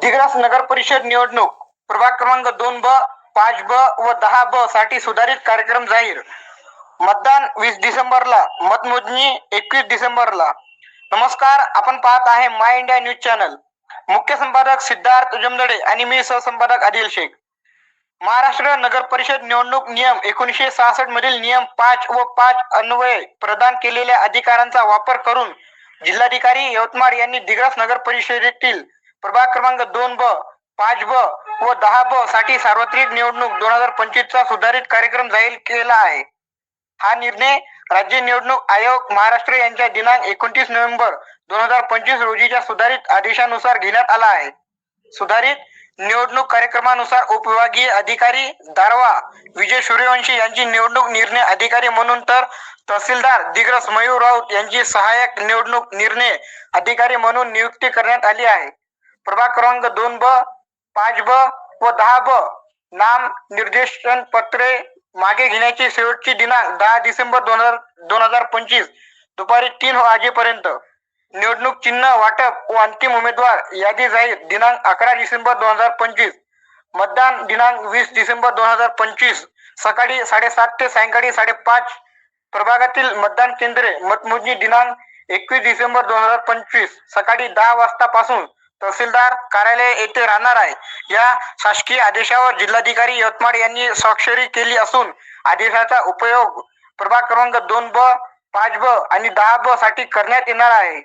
दिग्रस नगर परिषद निवडणूक. प्रभाग क्रमांक दोन ब पाच ब व दहा ब साठी सुधारित कार्यक्रम जाहीर. मतदान वीस डिसेंबरला मतमोजणी एकवीस डिसेंबरला. नमस्कार आपण पाहत आहे माय इंडिया न्यूज चॅनल. मुख्य संपादक सिद्धार्थ जमदडे आणि मी सहसंपादक आदिल शेख. महाराष्ट्र नगर परिषद निवडणूक नियम एकोणीसशे सहासष्ट मधील नियम पाच व पाच अन्वये प्रदान केलेल्या अधिकारांचा वापर करून जिल्हाधिकारी यवतमाळ यांनी दिग्रस नगर परिषदेतील प्रभाग क्रमांक दोन ब पाच ब व दहा ब साठी सार्वत्रिक निवडणूक दोन हजार पंचवीस चा सुधारित कार्यक्रम जाहीर केला आहे. हा निर्णय राज्य निवडणूक आयोग महाराष्ट्र यांच्या दिनांक एकोणतीस नोव्हेंबर दोन हजार पंचवीस रोजीच्या सुधारित आदेशानुसार घेण्यात आला आहे. सुधारित निवडणूक कार्यक्रमानुसार उपविभागीय अधिकारी दारवा विजय सूर्यवंशी यांची निवडणूक निर्णय अधिकारी म्हणून तर तहसीलदार दिग्रस मयूर राऊत यांची सहाय्यक निवडणूक निर्णय अधिकारी म्हणून नियुक्ती करण्यात आली आहे. प्रभाग क्रमांक दोन ब पाच ब व दहा ब नाम निर्देशन पत्रे मागे घेण्याची शेवटची दिनांक दहा डिसेंबर दोन हजार दोन हजार पंचवीस. दुपारी तीन वाजेपर्यंत. निवडणूक चिन्ह वाटप व अंतिम उमेदवार यादी जाहीर. दिनांक अकरा डिसेंबर दोन हजार पंचवीस. मतदान दिनांक वीस डिसेंबर दोन हजार पंचवीस. सकाळी साडेसात ते सायंकाळी साडेपाच प्रभागातील मतदान केंद्रे. मतमोजणी दिनांक एकवीस डिसेंबर दोन हजार पंचवीस. सकाळी दहा वाजतापासून तहसीलदार कार्यालय येथे राहणार आहे. या शासकीय आदेशावर जिल्हाधिकारी यवतमाळ यांनी स्वाक्षरी केली असून आदेशाचा उपयोग प्रभाग क्रमांक दोन ब पाच ब आणि दहा ब साठी करण्यात येणार आहे.